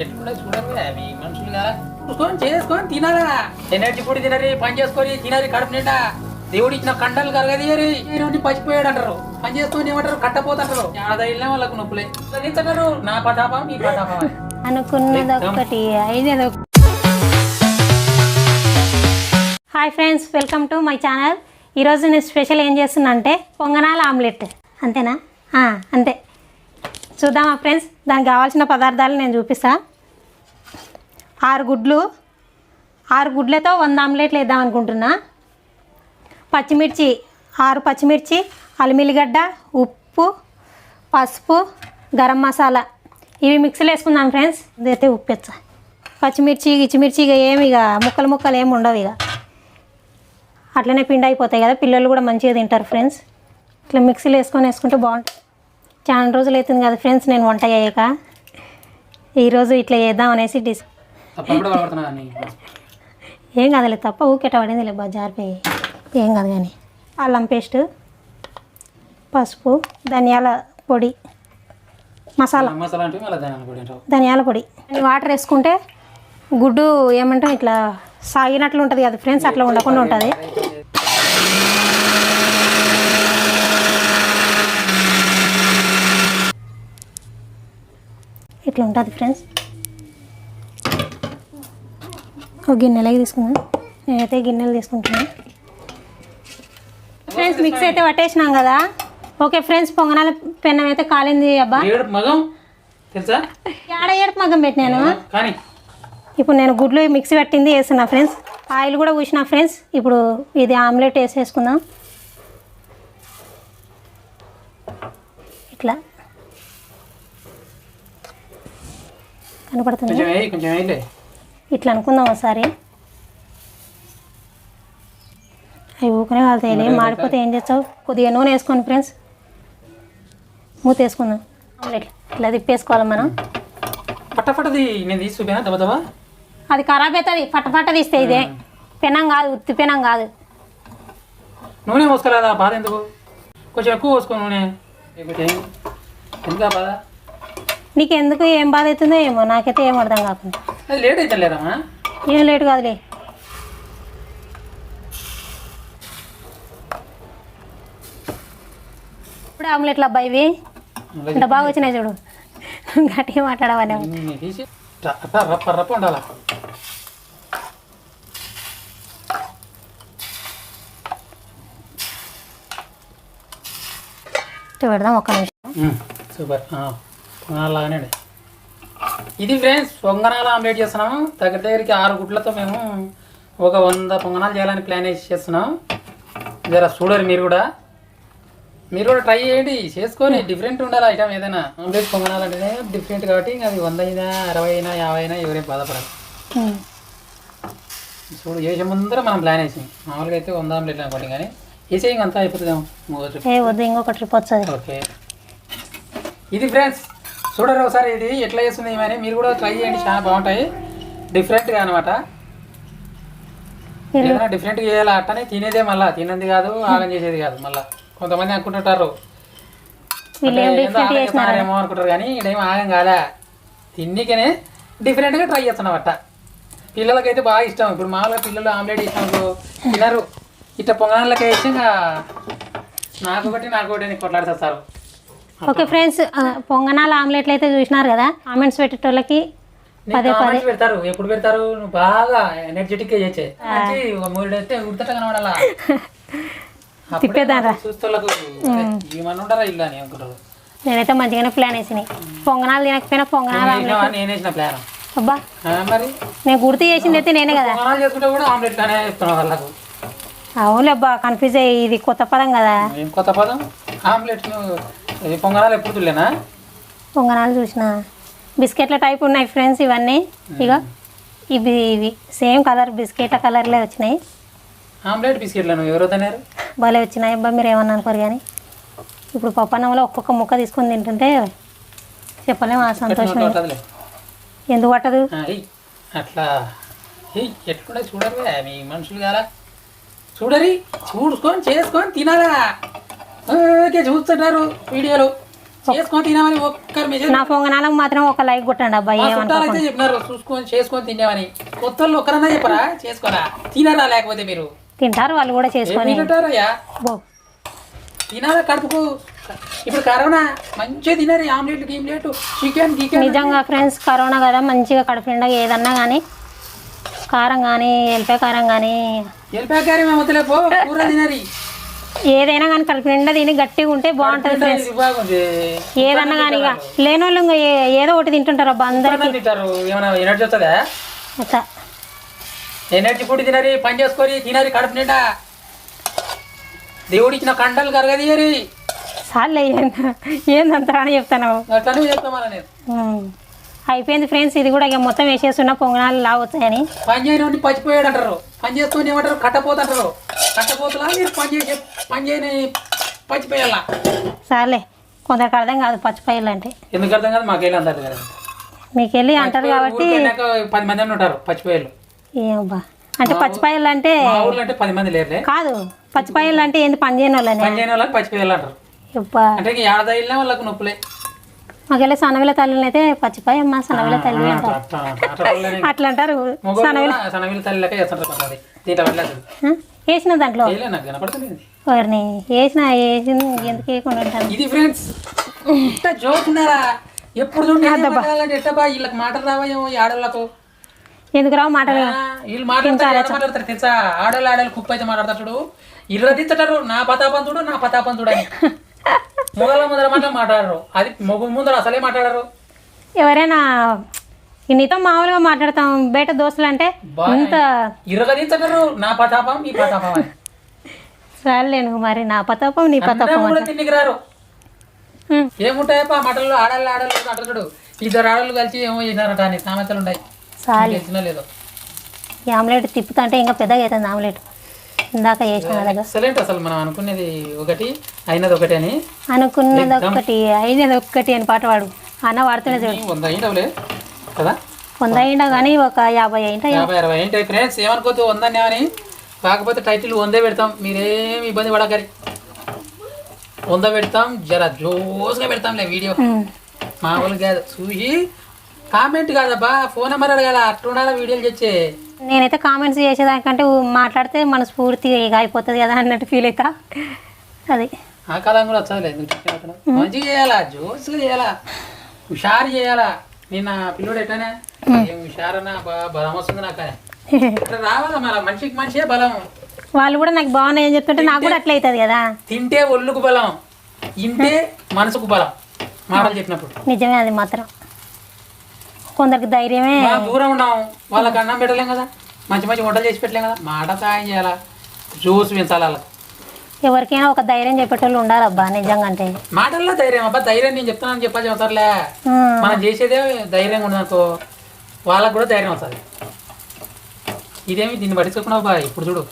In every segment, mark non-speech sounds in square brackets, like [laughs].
ఎట్లుండే చూడరు అవి మనుషులు కదా చూసుకొని చేసుకొని తినాలా? ఎనర్జీ కూడా తినరి పని చేసుకొని తినరి కడుపు నిండా. దేవుడు ఇచ్చిన కండలు కరగదీయరి. ఈ రోజు పచ్చిపోయాడు అంటారు పని చేసుకొని ఏమంటారు? కట్టపోతుంటారు. ఆదా వెళ్ళిన వాళ్ళకు నొప్పులే. తింటారు నా పతాపం నీ పతాపం అని. అనుకున్నది ఒక్కటి అయినది ఒక- hi friends welcome to my channel. ఈరోజు నేను స్పెషల్ ఏం చేస్తున్నా అంటే పొంగనాల ఆమ్లెట్. అంతేనా? ఆ, అంతే. చూద్దామా ఫ్రెండ్స్? దానికి కావాల్సిన పదార్థాలు నేను చూపిస్తా. ఆరు గుడ్లు. ఆరు గుడ్లతో వంద ఆమ్లెట్లు వేద్దాం అనుకుంటున్నా. పచ్చిమిర్చి. ఆరు పచ్చిమిర్చి అల్లిమిల్లిగడ్డ ఉప్పు పసుపు గరం మసాలా. ఇవి మిక్సీలో వేసుకుందాం ఫ్రెండ్స్. ఇదైతే ఉప్పు పచ్చిమిర్చి గిచ్చిమిర్చి ఇక ఏమి ఇక ముక్కలు ముక్కలు ఏమి ఉండవు ఇక. అట్లనే పిండి అయిపోతాయి కదా పిల్లలు కూడా మంచిగా తింటారు ఫ్రెండ్స్. ఇట్లా మిక్సీలో వేసుకొని వేసుకుంటే బాగుంటుంది. చాలా రోజులు అవుతుంది కదా ఫ్రెండ్స్ నేను వంట చేయక. ఈరోజు ఇట్లా చేద్దాం అనేసి డిస్ ఏం కాదులే తప్ప ఊకెట పడింది లే బాగా జారిపోయి ఏం కాదు కానీ. అల్లం పేస్ట్ పసుపు ధనియాల పొడి మసాలా. ధనియాల పొడి వాటర్ వేసుకుంటే గుడ్డు ఏమంటాం ఇట్లా సాగినట్లు ఉంటుంది కదా ఫ్రెండ్స్ అట్లా ఉండకుండా ఉంటుంది. ఇట్లా ఉంటుంది ఫ్రెండ్స్ ఒక గిన్నెలకి తీసుకుందాం. నేనైతే గిన్నెలు తీసుకుంటున్నాను. ఫ్రెండ్స్ మిక్స్ అయితే పట్టేసినాం కదా? ఓకే ఫ్రెండ్స్ పొంగనాల పెన్నం అయితే కాలింది అబ్బా. ఏడు మగం? తెలుసా? ఏడ మగ్గం పెట్టినాను? ఇప్పుడు నేను గుడ్లు మిక్సీ పట్టింది వేస్తున్నా ఫ్రెండ్స్ ఆయిల్ కూడా పూసిన ఫ్రెండ్స్ ఇప్పుడు ఇది ఆమ్లెట్ వేసేసుకుందాం. ఇట్లా. కనపడుతుంది? కొంచెం ఇట్లా అనుకుందాం ఒకసారి. అవి ఊకనే కాలుతాయి మాడిపోతే ఏం చేస్తావు? కొద్దిగా నూనె వేసుకోండి ఫ్రెండ్స్. మూత వేసుకుందాం. ఇట్లా తిప్పేసుకోవాలి మనం. పట్టపట్టది నేను అది ఖరాబ్ అవుతుంది. ఫటఫట తీస్తే ఇదే. పెనం కాదు ఉత్తి పెనం కాదు. నూనె పోసుకోలేదా? బాధ ఎందుకు? కొంచెం ఎక్కువ పోసుకో నూనె. ఎందుకు బాధ? నీకు ఎందుకు ఏం బాధ అవుతుందో ఏమో. నాకైతే ఏం అర్థం కాకుండా. లేట్ అయితే లేదమ్మా ఏం లేటు కాదులే. ఇప్పుడు ఆమ్లెట్లు అబ్బాయి ఇవి? ఇంత బాగా వచ్చినాయి చూడు. గట్టిగా మాట్లాడవని ఉండాలా? పెడదాం ఒక్క నిమిషం. సూపర్. ఉండే. ఇది ఫ్రెండ్స్ పొంగనాలు ఆమ్లెట్ చేస్తున్నాము. దగ్గర దగ్గరికి ఆరు గుడ్లతో మేము ఒక వంద పొంగనాలు చేయాలని ప్లాన్ వేసి చేస్తున్నాం. జర చూడరు మీరు కూడా. మీరు కూడా ట్రై చేయండి చేసుకొని డిఫరెంట్ ఉండాలి ఐటమ్ ఏదైనా. ఆమ్లెట్ పొంగనాలు అంటేనే డిఫరెంట్ కాబట్టి ఇంకా అది వంద అయినా అరవై అయినా యాభై అయినా ఎవరేం బాధపడరు. ఉమ్. చూడు చేసే ముందర మనం ప్లాన్ వేసాం మామూలుగా అయితే వంద ఆమ్లెట్ అనుకోండి కానీ వేసే ఇంక అంతా అయిపోతుందేమో. ఇంకొక ట్రిప్ ఓకే. ఇది ఫ్రెండ్స్ చూడరు ఒకసారి ఇది ఎట్లా చేస్తుంది మరి మీరు కూడా ట్రై చేయండి చాలా బాగుంటాయి. డిఫరెంట్గా అనమాట ఏదైనా డిఫరెంట్గా చేయాలి? అట్టనే తినేదే మళ్ళా. తినేది కాదు ఆగం చేసేది కాదు మళ్ళా. కొంతమంది అనుకుంటుంటారు. వీళ్ళు ఏం అంటే ఏందో డిఫరెంట్ ఆగం చేసినారు? చేస్తున్నారేమో అనుకుంటారు కానీ ఇదేం ఆగం కాలే. తిన్నికనే డిఫరెంట్గా ట్రై చేస్తున్నాం అట్ట పిల్లలకైతే బాగా ఇష్టం. ఇప్పుడు మామూలుగా పిల్లలు ఆమ్లెట్ ఇచ్చినప్పుడు తినరు. ఇట్లా పొంగనాలకి వేసి నాకు ఒకటి నాకు ఒకటి కొట్లాడుతారు ఓకే ఫ్రెండ్స్ పొంగనాల ఆమ్లెట్లు అయితే చూసినారు కదా కామెంట్స్ పెట్టేటోళ్ళకి నీకు కామెంట్స్ పెడతారు ఎప్పుడు పెడతారు నువ్వు బాగా ఎనర్జెటిక్గా చేసే. మూడు అయితే ఉడతట కనబడాలా. [laughs] తిప్పేదారా? ఇల్లు అని అనుకుంటారు. నేనైతే మంచిగానే ప్లాన్ వేసినాయి పొంగనాలు తినకపోయినా పొంగనాలు ఆమ్లెట్ నేను వేసిన ప్లాన్ అబ్బా. మరి? నేను గుర్తు చేసింది అయితే నేనే కదా. పొంగనాలు చేసుకుంటే కూడా ఆమ్లెట్ లానే ఇస్తున్నావు వాళ్ళకు. అవునులే అబ్బా కన్ఫ్యూజ్ అయ్యి ఇది కొత్త పదం కదా. ఏం కొత్త పదం? ఆమ్లెట్ ఈ పొంగనాలు ఎప్పుడు తుల్లేనా? పొంగనాలు చూసిన. బిస్కెట్ల టైప్ ఉన్నాయి ఫ్రెండ్స్ ఇవన్నీ. ఇక ఇవి ఇవి. సేమ్ కలర్ బిస్కెట్ల కలర్లే వచ్చినాయి. ఆమ్లెట్ బిస్కెట్లు నువ్వు ఎవరో తిన్నారు? భలే వచ్చినాయి. అబ్బా మీరు ఏమన్నా అనుకోరు కానీ. ఇప్పుడు పప్పన్నంలో ఒక్కొక్క ముక్క తీసుకొని తింటుంటే చెప్పలేము ఆ సంతోషం ఎందుకు పట్టదు. అట్లా. ఎట్లుండే చూడరు మీ మనుషులు కదా చూడరి చూసుకొని చేసుకొని తినాలా? ఓకే చూస్తుంటారు వీడియోలు. చేసుకొని తినామని ఒక్కరు మెసేజ్ నా పొంగనాలకు మాత్రం ఒక లైక్ కొట్టండి అబ్బాయి అయితే చెప్పినారు చూసుకొని చేసుకొని తిన్నామని కొత్త వాళ్ళు ఒక్కరన్నా చెప్పరా? చేసుకోరా తినరా లేకపోతే మీరు? తింటారు వాళ్ళు కూడా చేసుకొని. తింటారయ్యా? బో. తినాలా కడుపుకు? ఇప్పుడు కరోనా మంచిగా తినారు ఆమ్లెట్ గీమ్లెట్ చికెన్ చికెన్ నిజంగా ఫ్రెండ్స్ కరోనా కదా మంచిగా కడుపు నిండా ఏదన్నా కానీ కారం కానీ ఎల్లిపాయ కారం కానీ ఎల్పాకారి మేము వదిలే పో కూర తినరి. ఏదైనా కానీ కడుపు నిండా తిని గట్టిగా ఉంటే బాగుంటుంది ఫ్రెండ్స్ ఏదన్నా కానీ ఇక లేని వాళ్ళు ఇంకా ఏదో ఒకటి తింటుంటారు అబ్బా అందరు ఎప్పుడన్నా తింటారు? ఏమైనా ఎనర్జీ వస్తుందా? అట్లా ఎనర్జీ ఫుడ్ తినరి పని చేసుకొని తినరి కడుపు నిండా. దేవుడు ఇచ్చిన కండలు కరగదీయరి. చాలే ఏందంతా అని చెప్తాను అయిపోయింది ఫ్రెండ్స్. ఇది కూడా ఇక మొత్తం వేసేస్తున్న. పొంగనాలు లాగుతాయని పని చేయని పచ్చిపోయాడు అంటారు. పని చేసుకొని ఏమంటారు కట్టపోత అంటారు కట్టపోతలా మీరు పని చేసే పని చేయని పచ్చిపోయాలా? చాలే కొందరికి అర్థం కాదు పచ్చిపాయలు అంటే. ఎందుకు అర్థం కాదు? మాకు వెళ్ళి అందరు కదా. మీకు వెళ్ళి అంటారు కాబట్టి పది మంది ఉంటారు పచ్చిపోయాలు. ఏమబ్బా. అంటే పచ్చిపాయలు అంటే అంటే పది మంది లేరులే. కాదు. పచ్చిపాయలు అంటే ఏంది? పని చేయని వాళ్ళని పని చేయని వాళ్ళకి పచ్చిపోయాలు అంటారు. అంటే ఏడాది వెళ్ళినా వాళ్ళకి నొప్పులే. మాకెళ్ళి సనవిల తల్లిని అయితే పచ్చిపాయ అమ్మ సనవిల తల్లి అట్లా- అంటారు? వేసిన దాంట్లో? చేయలే నాకు కనపడుతుంది వారిని వేసిన వేసింది ఎందుకు వేయకుండా ఉంటాను ఇది ఫ్రెండ్స్ ఎప్పుడు వీళ్ళకి మాటలు రావాయేమో ఈ ఆడవాళ్ళకు ఎందుకు రావు మాటలు? వీళ్ళు మాట్లాడతారు తెలుసా? ఆడవాళ్ళు ఆడవాళ్ళు కుప్ప అయితే మాట్లాడతారు చూడు. ఇల్లు దించటారు నా పతాపం చూడు నా పతాపం చూడు అని. [laughs] మొగల ముందర మాట మాట్లాడరు. అది మొగ్గు ముందర అసలే మాట్లాడరు. ఎవరైనా నీతో మామూలుగా మాట్లాడతాం బయట దోస్తులు అంటే ఇంత ఇరుగ దించటారు నా పతాపం ఈ పతాపం అని సరేలేను మరి నా పతాపం నీ పతాపం తిండికి రారు. ఏముంటాయప్ప మాటల్లో ఆడళ్ళు అంటారు చూడు. ఇద్దరు ఆడళ్ళు కలిసి ఏమో చేసినారట అని సామెతలు ఉన్నాయి. లేదో. ఆమ్లెట్ తిప్పుతుంటే ఇంకా పెద్దగా అవుతుంది ఆమ్లెట్. ఇందాక చేసిన కదా ఎక్సలెంట్ అసలు మనం అనుకునేది ఒకటి అయినది ఒకటి అని అనుకున్నది ఒక్కటి అయినది ఒక్కటి అని పాట పాడు. అన్న వాడుతున్నది చూడు. వంద అయిండవులే కదా? వంద అయిందా కానీ ఒక యాభై అయిందా యాభై అరవై ఏంటి ఫ్రెండ్స్ ఏమనుకోవద్దు అని. కాకపోతే టైటిల్ వందే పెడతాం. మీరేం ఇబ్బంది పడకరి. వంద పెడతాం జర జోస్గా పెడతాంలే వీడియో. ఉమ్. మామూలు కాదు. చూసి కామెంట్ కాదబ్బా ఫోన్ నెంబర్ అడగాల అట్లుండాలా వీడియోలు తెచ్చే. నేనైతే కామెంట్స్ చేసేదానికంటే మాట్లాడితే మనస్ఫూర్తిగా ఇక అయిపోతుంది కదా అన్నట్టు ఫీల్ అవుతా అది. ఆ కాలం కూడా అక్కడ. మంచిగా చేయాలా? జోస్గా చేయాలా? హుషారు చేయాలా? నిన్న పిల్లోడు ఎట్లనే? ఏం హుషారన్నా? బలం వస్తుంది నాకు. ఇట్లా రావాలా మన మనిషికి మనిషే బలం. వాళ్ళు కూడా నాకు బాగున్నాయి అని చెప్తుంటే నాకు కూడా అట్లా అవుతుంది కదా. తింటే ఒళ్ళుకు బలం. ఇంటే మనసుకు బలం. మాటలు చెప్పినప్పుడు. నిజమే అది మాత్రం. కొందరికి ధైర్యమే. మనం దూరం ఉన్నాం వాళ్ళకి అన్నం పెట్టలేం కదా. మంచి మంచి వంటలు చేసి పెట్టలేం కదా. మాట సాయం చేయాలా? జ్యూస్ పెంచాలి వాళ్ళకి? ఎవరికైనా ఒక ధైర్యం చెప్పేటోళ్ళు ఉండాలి అబ్బా నిజంగా అంటే మాటల్లో ధైర్యం. అబ్బా ధైర్యం నేను చెప్తున్నాను చెప్పాల్సి అవసరంలే. మనం చేసేదే ధైర్యంగా ఉండదనుకో వాళ్ళకు కూడా ధైర్యం వస్తుంది. ఇదేమి దీన్ని పట్టించుకున్నావు బా ఇప్పుడు చూడు.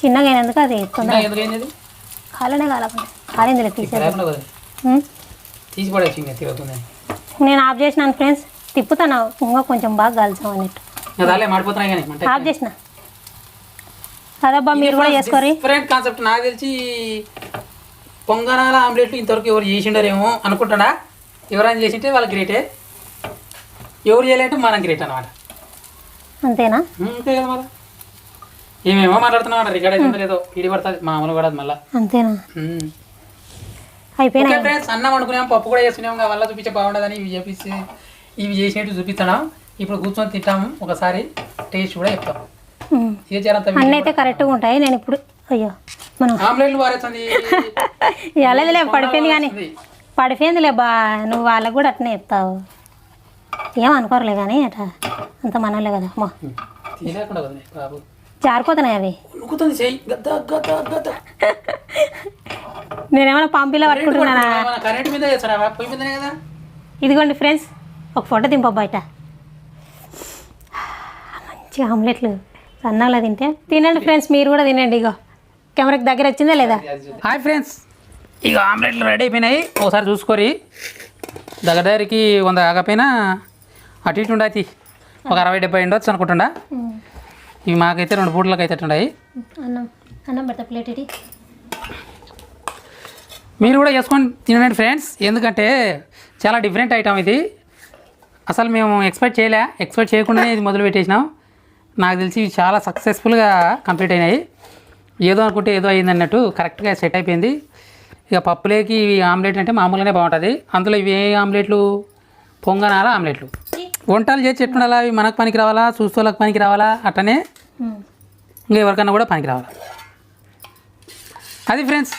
చిన్నగా అయినందుకు అది ఎందుకు అది కాలనే కాలకుండా. కాలింది తీసేది లేకుండా కదా ఉమ్. తీసి పడేసి తిరుగుతుందని నేను ఆఫ్ చేసినాను ఫ్రెండ్స్ తిప్పుతాను. ఇంకా కొంచెం బాగా కాల్చాం అన్నట్టు. ఆఫ్ చేసిన. అదబ్బా మీరు కూడా చేసుకోరి డిఫరెంట్ కాన్సెప్ట్ నాకు తెలిసి పొంగనాల ఆమ్లెట్లు ఇంతవరకు ఎవరు చేసిండారేమో అనుకుంటాడా? ఎవరైనా చేసింటే వాళ్ళకి గ్రేటే ఎవరు చేయలేంటే మనం గ్రేట్ అనమాట అంతేనా? అంతే కదా మళ్ళీ ఏమేమో మాట్లాడుతున్నాం రికార్డ్ అయితే లేదో. ఇడి పడుతుంది మామూలు పడదు మళ్ళీ. అంతేనా? అయిపోయినా ఓకే ఫ్రెండ్స్ అన్నం అనుకున్నాం పప్పు కూడా చేసుకున్నాం వల్ల చూపించే బాగుండదని ఇవి చేపించి ఇవి చేసినట్టు చూపిస్తున్నాం ఇప్పుడు కూర్చొని తింటాము ఒకసారి టేస్ట్ కూడా చెప్తాం. అన్నీ అయితే కరెక్ట్గా ఉంటాయి నేను ఇప్పుడు అయ్యో మనం వెళ్ళదులే [laughs] పడిపోయింది కానీ పడిపోయిందిలే బా నువ్వు వాళ్ళకు కూడా అట్నే చెప్తావు. ఏమనుకోరులే కానీ అట అంత మనలే కదా అమ్మో జారిపోతున్నాయి అవి. [laughs] నేనేమైనా పంపిలా పట్టుకుంటున్నానా? మన కరెంట్ మీద చేస్తారా పొయ్యి మీదనే కదా? ఇదిగోండి ఫ్రెండ్స్ ఒక ఫోటో దింప బయట మంచి ఆమ్లెట్లు సన్నాలో తింటే. తినండి ఫ్రెండ్స్ మీరు కూడా తినండి ఇగో. కెమెరాకి దగ్గర వచ్చిందా లేదా? Hi friends. ఇక ఆమ్లెట్లు రెడీ అయిపోయినాయి. ఒకసారి చూసుకోరి. దగ్గర దగ్గరికి వంద కాకపోయినా అటు ఇటు ఉండయి ఒక అరవై డెబ్బై ఉండొచ్చు అనుకుంటుండా ఇవి మాకైతే రెండు పూటలకు అయితే ఉన్నాయి అన్నం అన్నం పెడతా ప్లేట్ ఇది మీరు కూడా చేసుకొని తినండి ఫ్రెండ్స్. ఎందుకంటే చాలా డిఫరెంట్ ఐటమ్ ఇది. అసలు మేము ఎక్స్పెక్ట్ చేయలే. ఎక్స్పెక్ట్ చేయకుండానే ఇది మొదలు పెట్టేసినాం. నాకు తెలిసి చాలా సక్సెస్ఫుల్గా కంప్లీట్ అయినాయి. ఏదో అనుకుంటే ఏదో అయింది అన్నట్టు కరెక్ట్గా సెట్ అయిపోయింది. ఇక పప్పులేకి ఇవి ఆమ్లెట్ అంటే మామూలుగానే బాగుంటుంది. అందులో ఇవి ఏ ఆమ్లెట్లు? పొంగనాల ఆమ్లెట్లు. వంటలు చేసి ఎట్టుండాలా అవి మనకు పనికి రావాలా? చూస్తోళ్ళకి పనికి రావాలా? అట్టనే. ఇంకా ఎవరికన్నా కూడా పనికి రావాలా. అది ఫ్రెండ్స్.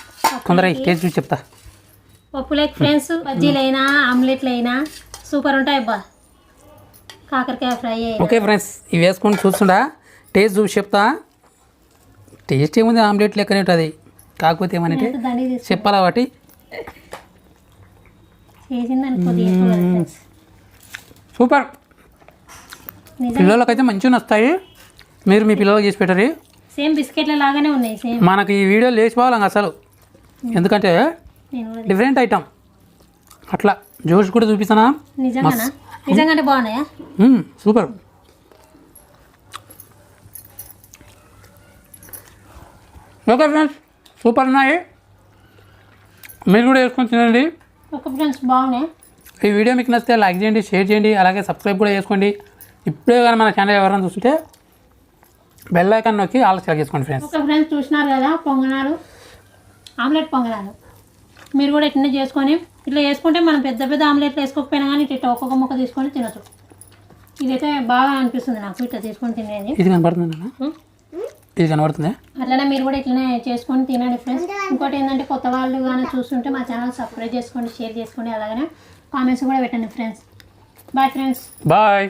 కొందరు టేస్ట్ చూసి చెప్తా. పప్పులేక్ ఫ్రెండ్స్ బజ్జీలైనా ఆమ్లెట్లైనా సూపర్ ఉంటాయి అబ్బా. కాకరకాయ ఫ్రై ఓకే ఫ్రెండ్స్ ఇవి వేసుకొని చూస్తుండా? టేస్ట్ చూసి చెప్తా. టేస్ట్ ఏముంది ఆమ్లెట్ లెక్కనే ఉంటుంది. కాకపోతే తీసు చెప్పాలా వాటి? సూపర్. పిల్లలకైతే మంచిగా వస్తాయి మీరు మీ పిల్లలకి చేసి పెట్టరు. సేమ్ బిస్కెట్ల లాగానే ఉన్నాయి మనకి ఈ వీడియో లేచిపోవాలి అసలు. ఎందుకంటే నేను కూడా డిఫరెంట్ ఐటమ్ అట్లా. జోష్ కూడా చూపిస్తానా? నిజంగానా? బాగున్నాయా? సూపర్ ఓకే ఫ్రెండ్స్ సూపర్ ఉన్నాయి. మీరు కూడా వేసుకొని తినండి. ఒక ఫ్రెండ్స్ బాగున్నాయి. ఈ వీడియో మీకు నచ్చితే లైక్ చేయండి షేర్ చేయండి అలాగే సబ్స్క్రైబ్ కూడా చేసుకోండి. ఇప్పుడే కానీ మన ఛానల్ ఎవరైనా చూస్తుంటే బెల్ ఐకాన్ నొక్కి ఆల్ సెలెక్ట్ చేసుకోండి ఫ్రెండ్స్ ఫ్రెండ్స్ చూసినారు కదా? పొంగనాలు ఆమ్లెట్ పొంగనాలు. మీరు కూడా ఇట్లనే చేసుకొని ఇట్లా చేసుకుంటే మనం పెద్ద పెద్ద ఆమ్లెట్లు వేసుకోకపోయినా కానీ ఇట్లా ఒక్కొక్క ముక్క తీసుకొని తినచ్చు. ఇదైతే బాగా అనిపిస్తుంది నాకు ఇట్లా తీసుకొని తినేది. ఇది కనబడుతుంది? ఇది కనబడుతుంది? అట్లనే మీరు కూడా ఇట్లనే చేసుకొని తినండి ఫ్రెండ్స్ ఇంకోటి ఏంటంటే కొత్త వాళ్ళు కానీ చూస్తుంటే మా ఛానల్ సబ్స్క్రైబ్ చేసుకోండి షేర్ చేసుకోండి అలాగనే కామెంట్స్ కూడా పెట్టండి ఫ్రెండ్స్ బాయ్ ఫ్రెండ్స్ బాయ్